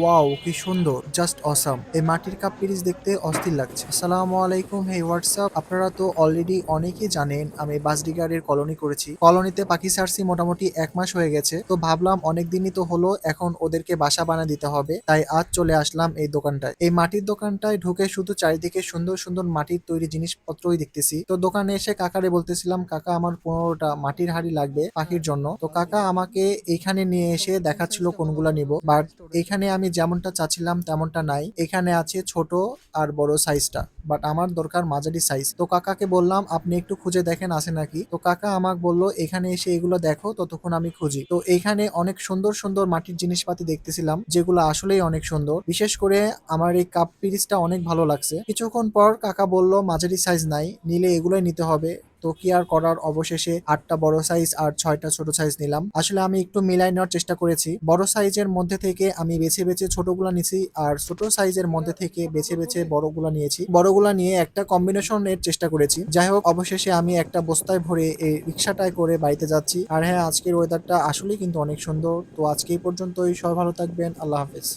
Wow, কি সুন্দর just awesome এই মাটির কাপ পিরিচ দেখতে অস্থির লাগছে। আসসালামু আলাইকুম হে হোয়াটসঅ্যাপ আপনারা তো অলরেডি অনেকেই জানেন, আমি বাসডিগারের কলোনি করেছি। কলোনিতে পাখি সারছি মোটামুটি এক মাস হয়ে গেছে। তো ভাবলাম অনেক দিনই তো হলো, এখন ওদেরকে বাসা বানা দিতে হবে। তাই আজ চলে আসলাম এই দোকানটায়। এই মাটির দোকানটায় ঢুকে শুধু চারিদিকে সুন্দর সুন্দর মাটির তৈরি জিনিসপত্রই দেখতেছি। তো দোকানে এসে কাকারে বলতেছিলাম, কাকা, আমার পনেরোটা মাটির হাড়ি লাগবে পাখির জন্য। তো কাকা আমাকে এখানে নিয়ে এসে দেখাচ্ছিল কোনগুলা নিব। বাট এখানে আমি যেমনটা চাচ্ছিলাম তেমনটা নাই। এখানে আছে ছোট আর বড় সাইজটা বাট আমার দরকার মাঝারি সাইজ তো কাকাকে বললাম, আপনি একটু খুঁজে দেখেন, আছে নাকি? তো কাকা আমাকে বলল, এখানে এসে এগুলো দেখো, ততক্ষণ আমি খুঁজি। তো এখানে অনেক সুন্দর সুন্দর মাটির জিনিসপাতি দেখতেছিলাম, যেগুলো আসলেই অনেক সুন্দর। বিশেষ করে আমার এই কাপ পিরিচটা অনেক ভালো লাগছে। কিছুক্ষণ পর কাকা বলল, মাঝারি সাইজ নাই, নিলে এগুলোই নিতে হবে। তো কি আর করার? অবশেষে আটটা বড় সাইজ আর ছয়টা ছোট সাইজ নিলাম। আসলে আমি একটু মিলাই নেওয়ার চেষ্টা করেছি। বড় সাইজের মধ্যে থেকে আমি বেছে বেছে ছোটগুলা নিয়েছি আর ছোট সাইজের মধ্যে থেকে বেছে বেছে বড়গুলা নিয়েছি। বড়গুলা নিয়ে একটা কম্বিনেশনের চেষ্টা করেছি। যাই হোক, অবশেষে আমি একটা বস্তায় ভরে এই রিক্সাটায় করে বাড়িতে যাচ্ছি। আর হ্যাঁ আজকের ওয়েদারটা আসলেই কিন্তু অনেক সুন্দর। তো আজকে এই পর্যন্তই। সবাই ভালো থাকবেন। আল্লাহ হাফেজ।